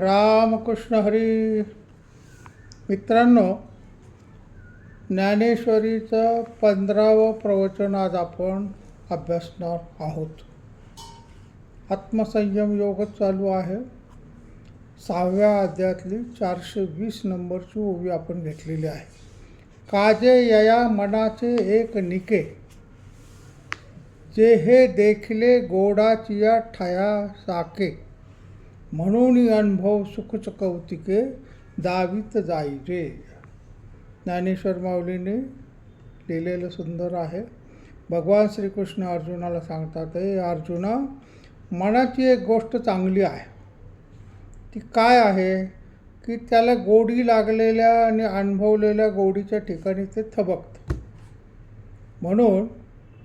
रामकृष्ण हरी. मित्रांनो ज्ञानेश्वरीचं पंधरावं प्रवचन आज आपण अभ्यासणार आहोत. आत्मसंयम योग चालू आहे. सहाव्या अध्यायातली चारशे वीस नंबरची ओवी आपण घेतलेली आहे. काजे यया मनाचे एक निके. जे हे देखले गोडाचिया ठया साके. म्हणून अनुभव सुखच कौतिके दावीत जायचे ज्ञानेश्वर माऊलीने लिहिलेलं सुंदर आहे. भगवान श्रीकृष्ण अर्जुनाला सांगतात हे अर्जुना मनाची एक गोष्ट चांगली आहे. ती काय आहे? की त्याला गोडी लागलेल्या आणि अनुभवलेल्या गोडीच्या ठिकाणी ते थबकतं. म्हणून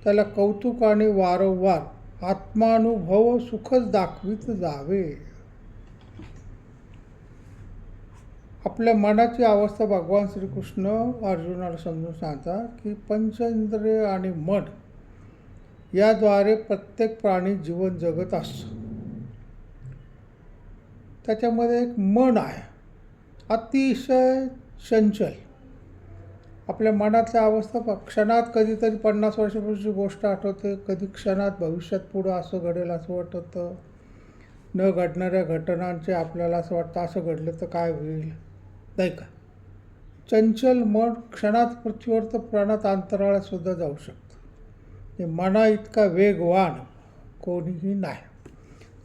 त्याला कौतुक आणि वारंवार आत्मानुभव सुखच दाखवित जावे. आपल्या मनाची अवस्था भगवान श्रीकृष्ण अर्जुनाला समजून सांगतात की पंचेंद्रिय आणि मन याद्वारे प्रत्येक प्राणी जीवन जगत असतं. त्याच्यामध्ये एक मन आहे. अतिशय चंचल. आपल्या मनातल्या अवस्था क्षणात कधीतरी पन्नास वर्षापूर्वीची गोष्ट आठवते. कधी क्षणात भविष्यात पुढं असं घडेल असं वाटतं. न घडणाऱ्या घटनांचे आपल्याला असं वाटतं असं घडलं तर काय होईल? नाही का? चंचल मन क्षणात पृथ्वीवर तर प्राणात अंतराळातसुद्धा जाऊ शकतं. हे मना इतका वेगवान कोणीही नाही.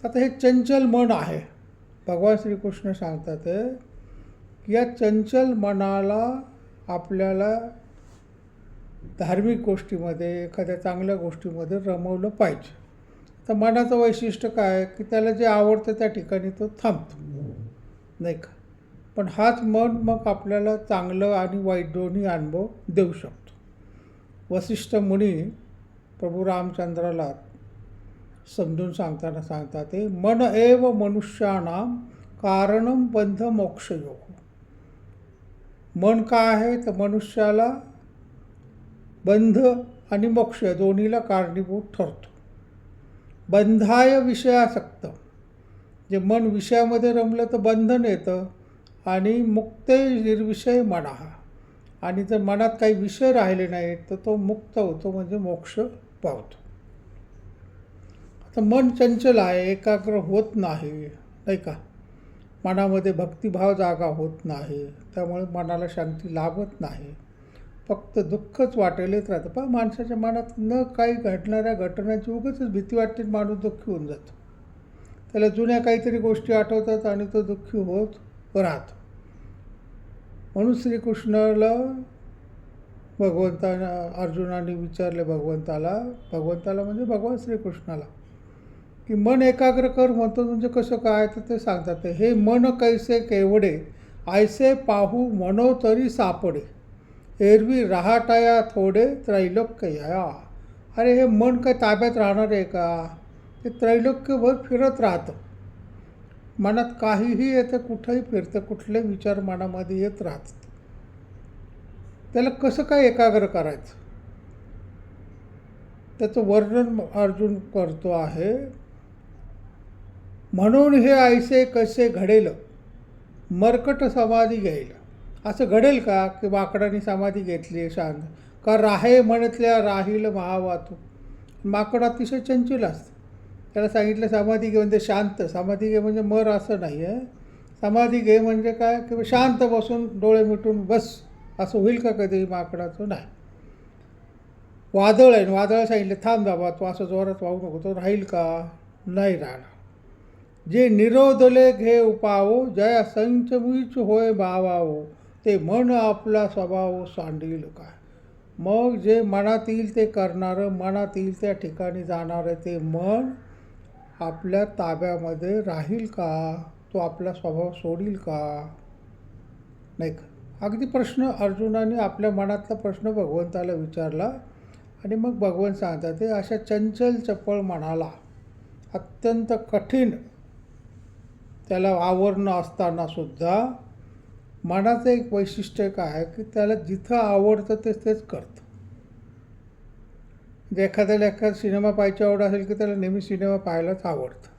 आता हे चंचल मन आहे. भगवान श्रीकृष्ण सांगतात या चंचल मनाला आपल्याला धार्मिक गोष्टीमध्ये एखाद्या चांगल्या गोष्टीमध्ये रमवलं पाहिजे. तर मनाचं वैशिष्ट्य काय? आहे की त्याला जे आवडतं त्या ठिकाणी तो थांबतो. नाही का? पण हाच मन मग आपल्याला चांगलं आणि वाईट दोन्ही अनुभव देऊ शकतो. वसिष्ठ मुनी प्रभू रामचंद्राला समजून सांगताना सांगतात ते मन एव मनुष्याना कारणम बंध मोक्षयोग मन काय आहे? तर मनुष्याला बंध आणि मोक्ष या दोन्हीला कारणीभूत ठरतो. बंधाय विषयासक्त. जे मन विषयामध्ये रमलं तर बंधन येतं. आणि मुक्ते निर्विषय मना. आणि जर मनात काही विषय राहिले नाहीत तर तो मुक्त होतो म्हणजे मोक्ष पावतो. आता मन चंचल आहे एकाग्र होत नाही नाही का? मनामध्ये भक्तिभाव जागा होत नाही त्यामुळे मनाला शांती लाभत नाही. फक्त दुःखच वाटेल येत राहतं. पण माणसाच्या मनात न काही घडणाऱ्या घटनांची उगाचच भीती वाटते माणूस दुःखी होऊन जातो. त्याला जुन्या काहीतरी गोष्टी आठवतात आणि तो दुःखी होत राहतो. म्हणून श्रीकृष्णाला भगवंताना अर्जुनाने विचारले भगवंताला भगवंताला म्हणजे भगवान श्रीकृष्णाला की मन एकाग्र कर म्हणतो म्हणजे कसं काय? तर ते सांगतात हे मन कैसे केवडे? आयसे पाहू मनो तरी सापडे. एरवी राहाटाया थोडे त्रैलोक्य या अरे हे मन काय ताब्यात राहणार आहे का? ते त्रैलोक्यभर फिरत राहतं. मनात काहीही येतं कुठंही फिरतं कुठले विचार मनामध्ये येत राहतात त्याला कसं काय एकाग्र करायचं? त्याचं वर्णन अर्जुन करतो आहे. म्हणून हे ऐसे कसे घडेल? मरकट समाधी घेईल. असं घडेल का? की माकडाने समाधी घेतली शांत. का राहे म्हणतल्या राहील महावातू? माकड अतिशय चंचल असतं त्याला सांगितलं समाधी घे म्हणजे शांत. समाधी घे म्हणजे मर असं नाही आहे. समाधी घे म्हणजे काय? की शांत बसून डोळे मिटून बस. असं होईल का कधी माकडाचं? नाही. वादळ आहे. वादळ सांगितलं थांब बाबा तू असं जोरात वाहू नको. तो राहील का? नाही राहणार. जे निरोधले घे उपावो जया संचमीच होय भावावो ते मन आपला स्वभाव सांडील काय मग जे मनात येईल ते करणारं मनात येईल त्या ठिकाणी जाणारं ते मन आपल्या ताब्यामध्ये राहील का? तो आपला स्वभाव सोडील का? नाही का अगदी प्रश्न अर्जुनाने आपल्या मनातला प्रश्न भगवंताला विचारला आणि मग भगवंत सांगतात ते अशा चंचल चपळ मनाला अत्यंत कठीण. त्याला आवरणं असताना सुद्धा मनाचं एक वैशिष्ट्य काय आहे की त्याला जिथं आवडतं तेच तेच करतं. जे एखाद्याला एखादा सिनेमा पाहायची आवड असेल की त्याला नेहमी सिनेमा पाहायलाच आवडतं.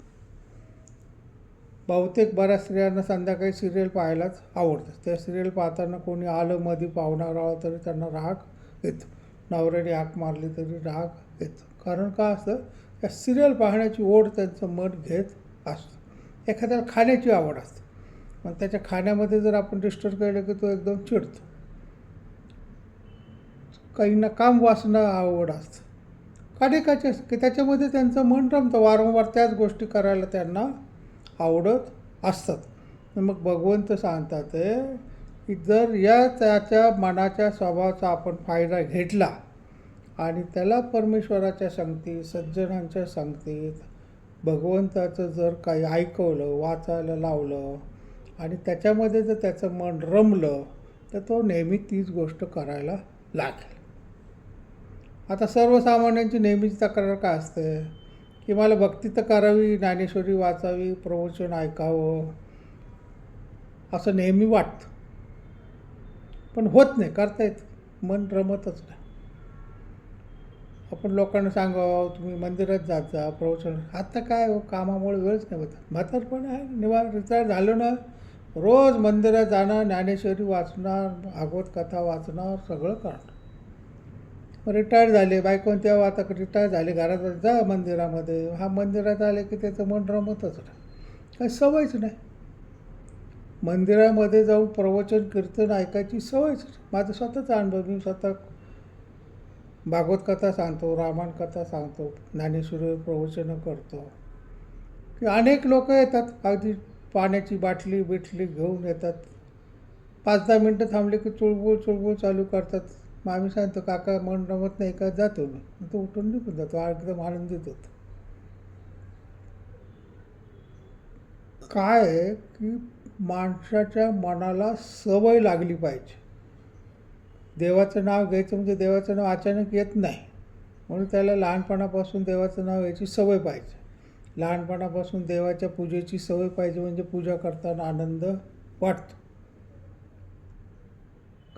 बहुतेक बऱ्याच स्त्रियांना संध्याकाळी सिरियल पाहायलाच आवडतं. त्या सिरियल पाहताना कोणी आलं मध्ये पाहुणा राहिलं तरी त्यांना राग येतो. नवऱ्याने हाक मारली तरी राग येतो. कारण का असतं? त्या सिरियल पाहण्याची ओढ त्यांचं मन घेत असतं. एखाद्याला खाण्याची आवड असते. मग त्याच्या खाण्यामध्ये जर आपण डिस्टर्ब केलं की तो एकदम चिडतो. काहींना काम वाचणं आवड असतं. काढेकाचे की त्याच्यामध्ये त्यांचं मन रमतं. वारंवार त्याच गोष्टी करायला त्यांना आवडत असतात. मग भगवंत सांगतात की जर या त्याच्या मनाच्या स्वभावाचा आपण फायदा घेतला आणि त्याला परमेश्वराच्या संगतीत सज्जनांच्या संगतीत भगवंताचं जर काही ऐकवलं वाचायला लावलं आणि त्याच्यामध्ये जर त्याचं मन रमलं तर तो नेहमी तीच गोष्ट करायला लागेल. आता सर्वसामान्यांची नेहमीच तक्रार काय असते? की मला भक्ती तर करावी ज्ञानेश्वरी वाचावी प्रवचन ऐकावं असं नेहमी वाटतं. पण होत नाही करता येत मन रमतच नाही. आपण लोकांना सांगावं तुम्ही मंदिरात जात जा प्रवचन. आता काय हो कामामुळे वेळच नाही होत म्हातारपण आहे निवार रिटायर झालं ना रोज मंदिरात जाणार ज्ञानेश्वरी वाचणार भागवत कथा वाचणार सगळं करणार. रिटायर झाले बायकोन तेव्हा आता रिटायर झाले घरात जा मंदिरामध्ये. हा मंदिरात आले की त्याचं मन रमतच नाही. काही सवयच नाही. मंदिरामध्ये जाऊन प्रवचन कीर्तन ऐकायची सवयच नाही. माझं स्वतःचा अनुभव मी स्वतः भागवत कथा सांगतो रामायण कथा सांगतो ज्ञानेश्वरी प्रवचनं करतो. की अनेक लोक येतात अगदी पाण्याची बाटली बिटली घेऊन येतात. पाच दहा मिनटं थांबले की चुळबुळ चुळबुळ चालू करतात. मग आम्ही सांगतो काका मन रमत नाही का? जातो मी. तो उठून निघून जातो एकदम आनंदित होतो काय आहे की माणसाच्या मनाला सवय लागली पाहिजे. देवाचं नाव घ्यायचं म्हणजे देवाचं नाव अचानक येत नाही. म्हणून त्याला लहानपणापासून देवाचं नाव घ्यायची सवय पाहिजे. लहानपणापासून देवाच्या पूजेची सवय पाहिजे म्हणजे पूजा करताना आनंद वाटतो.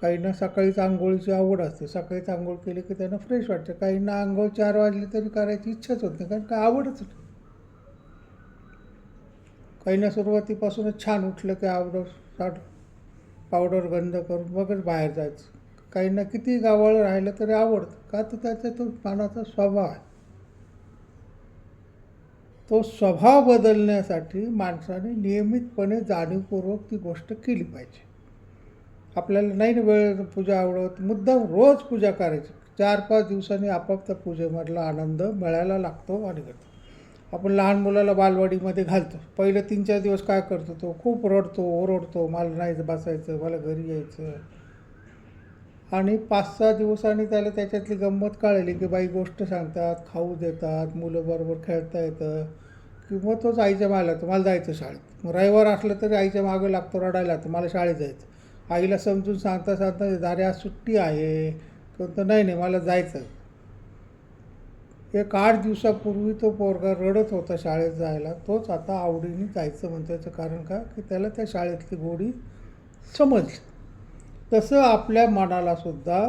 काहींना सकाळीच आंघोळीची आवड असते. सकाळीच आंघोळ केली की त्यांना फ्रेश वाटतं. काहींना आंघोळ चार वाजली तरी करायची इच्छाच होत नाही. कारण काय आवडच नाही. काहींना सुरुवातीपासूनच छान उठलं की आवडं साठ पावडर गंध करून मगच बाहेर जायचं. काहींना किती गावाळ राहिलं तरी आवडतं. का तर त्याचा तो मनाचा स्वभाव आहे. तो स्वभाव बदलण्यासाठी माणसाने नियमितपणे जाणीवपूर्वक ती गोष्ट केली पाहिजे. आपल्याला नाही ना वेळ पूजा आवडत मुद्दाम रोज पूजा करायची. चार पाच दिवसांनी आपाप त्या पूजेमधला आनंद मिळायला लागतो आणि करतो आपण लहान मुलाला बालवाडीमध्ये घालतो. पहिले तीन चार दिवस काय करतो तो? खूप रडतो ओरडतो मला नाही बसायचं मला घरी यायचं. आणि पाच सहा दिवसांनी त्याला त्याच्यातली गंमत कळली की बाई गोष्ट सांगतात खाऊ देतात मुलं बरोबर खेळता येतं. किंवा तोच आईच्या मागला लागतो मला जायचं शाळेत. मग रविवार असलं तरी आईच्या मागं लागतो रडायला तर मला शाळेत जायचं. आईला समजून सांगता सांगता दारे आज सुट्टी आहे. तर नाही नाही मला जायचं एक आठ दिवसापूर्वी तो पोरगा रडत होता शाळेत जायला. तोच आता आवडीने जायचं म्हणतो याचं कारण का? की त्याला त्या शाळेतली गोडी समज तसं आपल्या मनाला सुद्धा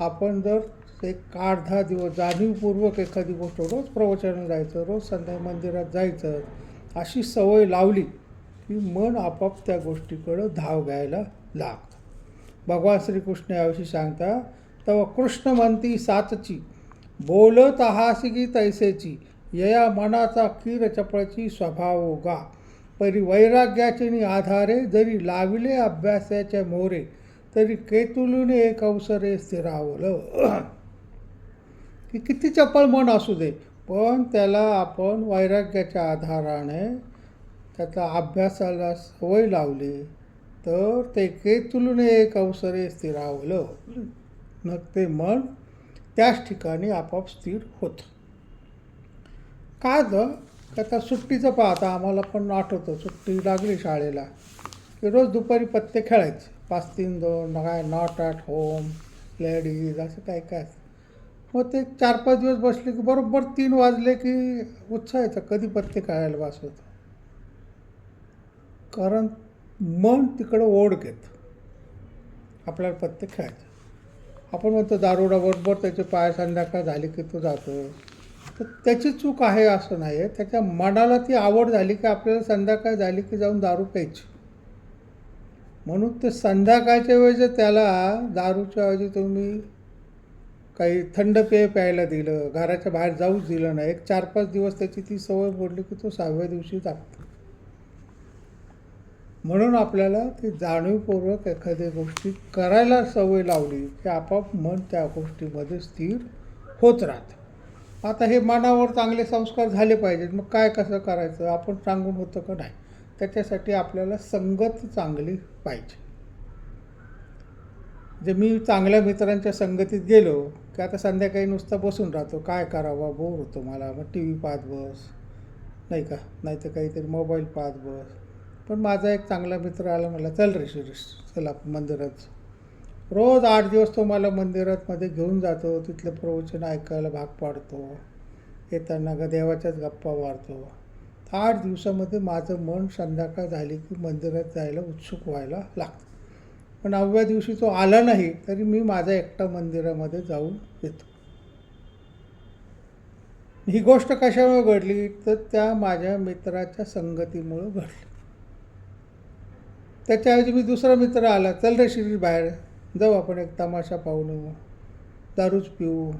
आपण जर एक आठ दहा दिवस जाणीवपूर्वक एखादी गोष्ट रोज प्रवचन जायचं रोज संध्या मंदिरात जायचं अशी सवय लावली की मन आपाप त्या गोष्टीकडं धाव घ्यायला लागतं. भगवान श्रीकृष्ण याविषयी सांगता तेव्हा कृष्ण म्हणती सातची बोलत आहासी की तैसेची यया मनाचा कीर चपळची स्वभाव गा परी वैराग्याचे आधारे जरी लाविले अभ्यासाच्या मोरे तरी केतुलूने एक अवसरे स्थिरावलं. की किती चपळ मन असू दे पण त्याला आपण वैराग्याच्या आधाराने त्याचा अभ्यासाला सवय लावली तर ते केतुलूने एक अवसरे स्थिरावलं. मग ते मन त्याच ठिकाणी आपोआप स्थिर होतं. काय तर का आता सुट्टीचं पाहता आम्हाला पण आठवतं सुट्टी लागली शाळेला. की रोज दुपारी पत्ते खेळायचे. पाच तीन दोन काय नॉट ॲट होम लेडीज असं काय काय. मग ते चार पाच दिवस बसले की बरोबर तीन वाजले की उत्साहायचं कधी पत्ते खेळायला बसवतं कारण मन तिकडं ओढ घेत. आपल्याला पत्ते खेळायचं. आपण म्हणतो दारोडा बरोबर त्याचे पाय संध्याकाळ झाले की तो जातो. तर त्याची चूक आहे असं नाही आहे त्याच्या मनाला ती आवड झाली की आपल्याला संध्याकाळ झाली की जाऊन दारू प्यायची. म्हणून ते संध्याकाळच्या वेळी जर त्याला दारूच्या ऐवजी तुम्ही काही थंड पेय प्यायला दिलं घराच्या बाहेर जाऊच दिलं नाही एक चार पाच दिवस त्याची ती सवय मोडली की तो सहाव्या दिवशी जागतो म्हणून आपल्याला ती जाणीवपूर्वक एखाद्या गोष्टी करायला सवय लावली की आपाप मन त्या गोष्टीमध्ये स्थिर होत राहतं. आता हे मनावर चांगले संस्कार झाले पाहिजेत. मग काय कसं करायचं? आपण सांगून होतं का नाही? त्याच्यासाठी आपल्याला संगत चांगली पाहिजे. जे मी चांगल्या मित्रांच्या संगतीत गेलो की आता संध्याकाळी नुसता बसून राहतो. काय करावा? बोर होतो मला. मग टी व्ही पाहत बस. नाही का? नाही तर काहीतरी मोबाईल पाहत बस. पण माझा एक चांगला मित्र आला मला चल रे शिरीष चला मंदिरात रोज आठ दिवस तो मला मंदिरातमध्ये घेऊन जातो तिथलं प्रवचन ऐकायला भाग पाडतो येताना ग देवाच्याच गप्पा मारतो. आठ दिवसामध्ये माझं मन संध्याकाळ झाली की मंदिरात जायला उत्सुक व्हायला लागतं. पण नवव्या दिवशी तो आला नाही तरी मी माझ्या एकटा मंदिरामध्ये जाऊन येतो. ही गोष्ट कशामुळे घडली? तर त्या माझ्या मित्राच्या संगतीमुळं घडली. त्याच्याऐवजी मी दुसरा मित्र आला. चल रे शिरीष बाहेर. जाऊ आपण एक तमाशा पाहून. दारूच पिऊ.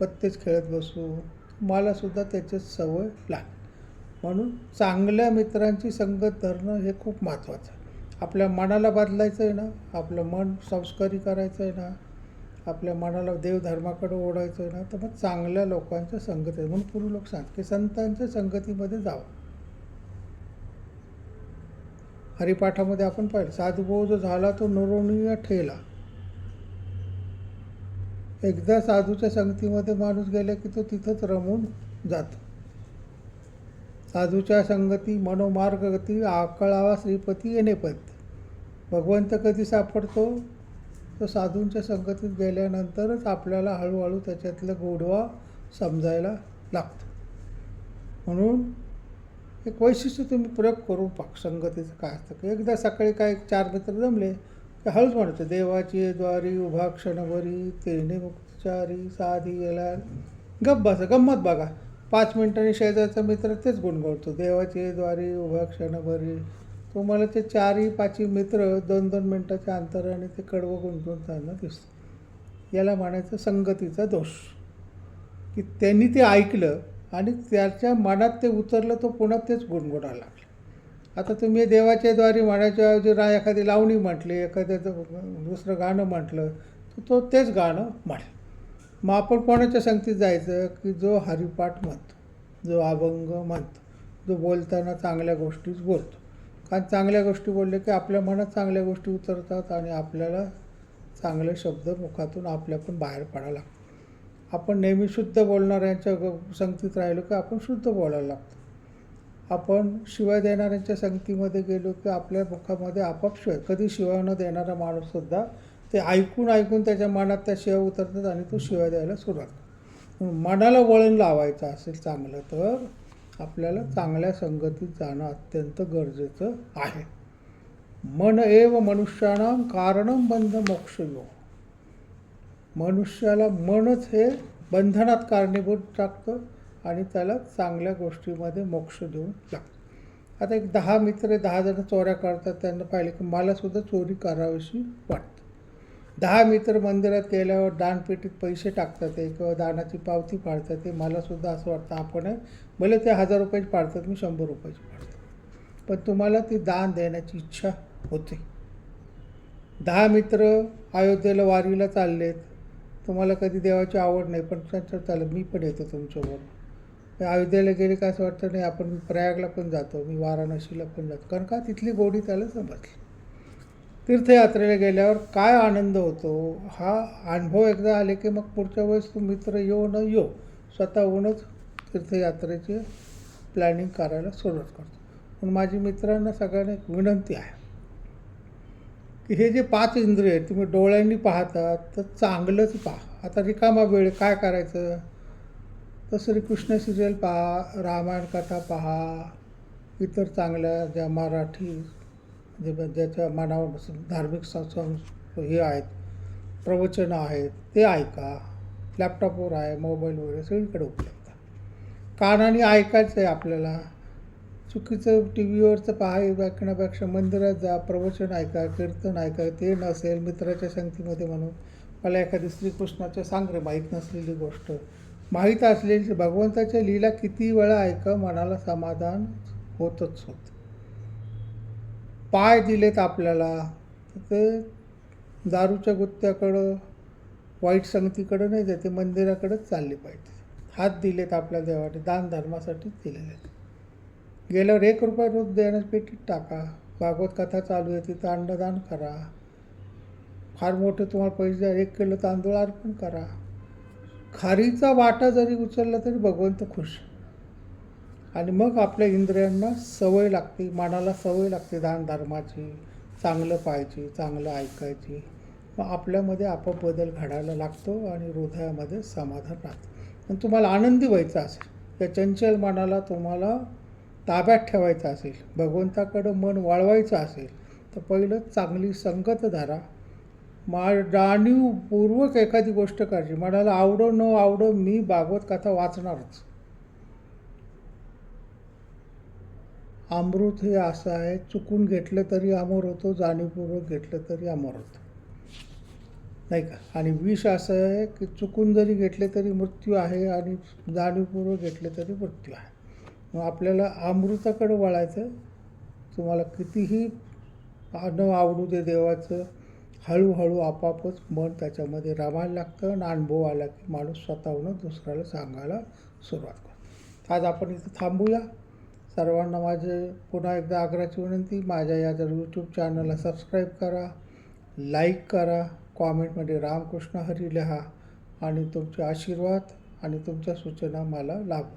पत्तेच खेळत बसू. मलासुद्धा त्याची सवय लागली. म्हणून चांगल्या मित्रांची संगत धरणं हे खूप महत्त्वाचं आहे. आपल्या मनाला बदलायचं आहे ना. आपलं मन संस्कारी करायचं आहे ना. आपल्या मनाला देवधर्माकडे ओढायचं आहे ना. तर मग चांगल्या लोकांच्या संगती. म्हणून पूर्वी लोक सांगतात की संतांच्या संगतीमध्ये जावं. हरिपाठामध्ये आपण पाहिलं साधुभाऊ जो झाला तो नरोणीय ठेला. एकदा साधूच्या संगतीमध्ये माणूस गेला की तो तिथंच रमून जातो. साधूच्या संगती मनोमार्ग गती आकळावा श्रीपती येणेपत भगवंत कधी सापडतो? तो साधूंच्या संगतीत गेल्यानंतरच आपल्याला हळूहळू त्याच्यातलं गोडवा समजायला लागतो. म्हणून एक वैशिष्ट्य तुम्ही प्रयोग करू पाक संगतीचं काय असतं? की एकदा सकाळी काय चार मित्र जमले की हळूच म्हणायचं देवाची द्वारी उभा क्षणभरी तेरणी मुक्तचारी साधी गेला गप बसा गंमत बघा. पाच मिनिटांनी शेजारचा मित्र तेच गुणगवतो देवाची द्वारी उभा क्षणभरी. तुम्हाला ते चारही पाचही मित्र दोन दोन मिनटाच्या अंतराने ते कडवं गुंतवताना दिसतं. याला म्हणायचं संगतीचा दोष. की त्यांनी ते ऐकलं आणि त्याच्या मनात ते उतरलं तो पुन्हा तेच गुणगुणायला लागलं. आता तुम्ही देवाच्या द्वारे म्हणायच्या ऐवजी रा एखादी लावणी म्हटली एखाद्याचं दुसरं गाणं म्हटलं तर तो तेच गाणं म्हटलं मग आपण कोणाच्या संगतीत जायचं? की जो हरिपाठ म्हणतो जो अभंग म्हणतो जो बोलताना चांगल्या गोष्टीच बोलतो. कारण चांगल्या गोष्टी बोलले की आपल्या मनात चांगल्या गोष्टी उतरतात आणि आपल्याला चांगले शब्द मुखातून आपल्या पण बाहेर पडायला लागतात. आपण नेहमी शुद्ध बोलणाऱ्यांच्या ग- संगतीत राहिलो की आपण शुद्ध बोलायला लागतो. आपण शिवाय देणाऱ्यांच्या संगतीमध्ये गेलो की आपल्या मुखामध्ये आपोआप शिवाय कधी शिवाय न देणारा माणूससुद्धा ते ऐकून ऐकून त्याच्या मनात त्या शिवाय उतरतात आणि तो शिवाय द्यायला सुरुवात मनाला वळण लावायचं असेल चांगलं तर आपल्याला चांगल्या संगतीत जाणं अत्यंत गरजेचं आहे. मन एव मनुष्याणां कारणं बंध मोक्ष मनुष्याला मनच हे बंधनात कारणीभूत टाकतं आणि त्याला चांगल्या गोष्टीमध्ये मोक्ष देऊन लागतं. आता एक दहा मित्र दहा जण चोऱ्या करतात त्यांना पाहिलं की मलासुद्धा चोरी करावीशी वाटतं. दहा मित्र मंदिरात गेल्यावर दानपेटीत पैसे टाकतात ते किंवा दानाची पावती पाडतात ते मलासुद्धा असं वाटतं आपण भले ते हजार रुपयाची पाडतात मी शंभर रुपयाची पाडतो. पण तुम्हाला ती दान देण्याची इच्छा होते. दहा मित्र अयोध्येला वारीला चाललेत तुम्हाला कधी देवाची आवड नाही पण त्यांचं चालेल मी पण येतो तुमच्याबरोबर. मी अयोध्येला गेले का असं वाटतं नाही आपण प्रयागला पण जातो मी वाराणसीला पण जातो. कारण का तिथली गोडी त्याला समजली. तीर्थयात्रेला गेल्यावर काय आनंद होतो? हा अनुभव एकदा आले की मग पुढच्या वेळेस तू मित्र येऊ न येऊ स्वतःहूनच तीर्थयात्रेचे प्लॅनिंग करायला सुरुवात करतो. पण माझी मित्रांना सगळ्यांना एक विनंती आहे की हे जे पाच इंद्रिय आहेत तुम्ही डोळ्यांनी पाहतात तर चांगलंच पहा. आता रिकामा वेळ काय करायचं? तर श्रीकृष्ण सिरियल पहा रामायण कथा पहा इतर चांगल्या ज्या मराठी जे ज्याच्या मनावर धार्मिक सत्संग हे आहेत प्रवचनं आहेत ते ऐका. लॅपटॉपवर आहे मोबाईलवर आहे सगळीकडे उपलब्ध. कानाने ऐकायचं आहे आपल्याला. चुकीचं टी व्हीवरचं पाहाय ऐकण्यापेक्षा मंदिरात जा प्रवचन ऐका कीर्तन ऐका ते नसेल मित्राच्या संगतीमध्ये म्हणून. मला एखादी श्रीकृष्णाच्या सांग रे माहीत नसलेली गोष्ट. माहीत असलेली भगवंताच्या लीला किती वेळा ऐका मनाला समाधान होतच होत. पाय दिलेत आपल्याला तर ते दारूच्या गुत्त्याकडं वाईट संगतीकडं नाही जाते मंदिराकडंच चालले पाहिजे. हात दिलेत आपल्या देवाने दान धर्मासाठीच दिलेले आहेत. गेल्यावर एक रुपया रोज देण्यास पेटीत टाका. भागवत कथा चालू आहे तिथं अन्नदान करा. फार मोठे तुम्हाला पैसे द्या एक किलो तांदूळ अर्पण करा. खारीचा वाटा जरी उचलला तरी भगवंत खुश. आणि मग आपल्या इंद्रियांना सवय लागते मनाला सवय लागते दान धर्माची चांगलं पाहायची चांगलं ऐकायची. मग आपल्यामध्ये आपोआप बदल घडायला लागतो आणि हृदयामध्ये समाधान राहतं. आणि तुम्हाला आनंदी व्हायचं असेल या चंचल मनाला तुम्हाला ताब्यात ठेवायचं असेल भगवंताकडं मन वाळवायचं असेल तर पहिलं चांगली संगत धरा मा जाणीवपूर्वक एखादी गोष्ट करायची मनाला आवडो न आवडो मी भागवत कथा वाचणारच. अमृत हे असं आहे चुकून घेतलं तरी अमर होतो जाणीवपूर्वक घेतलं तरी अमर होतो. नाही का? आणि विष असं आहे की चुकून जरी घेतले तरी मृत्यू आहे आणि जाणीवपूर्वक घेतले तरी मृत्यू आहे. मग आपल्याला अमृताकडं वळायचं. तुम्हाला कितीही न आवडू दे देवाचं हळूहळू आपापच मन त्याच्यामध्ये रमायला लागतं आणि अनुभव आला की माणूस स्वतःहून दुसऱ्याला सांगायला सुरुवात करतो. आज आपण इथं थांबूया. सर्वांना माझे पुन्हा एकदा आग्रहाची विनंती माझ्या या जर यूट्यूब चॅनलला सबस्क्राईब करा लाईक करा कॉमेंटमध्ये रामकृष्ण हरी लिहा आणि तुमचे आशीर्वाद आणि तुमच्या सूचना मला लागू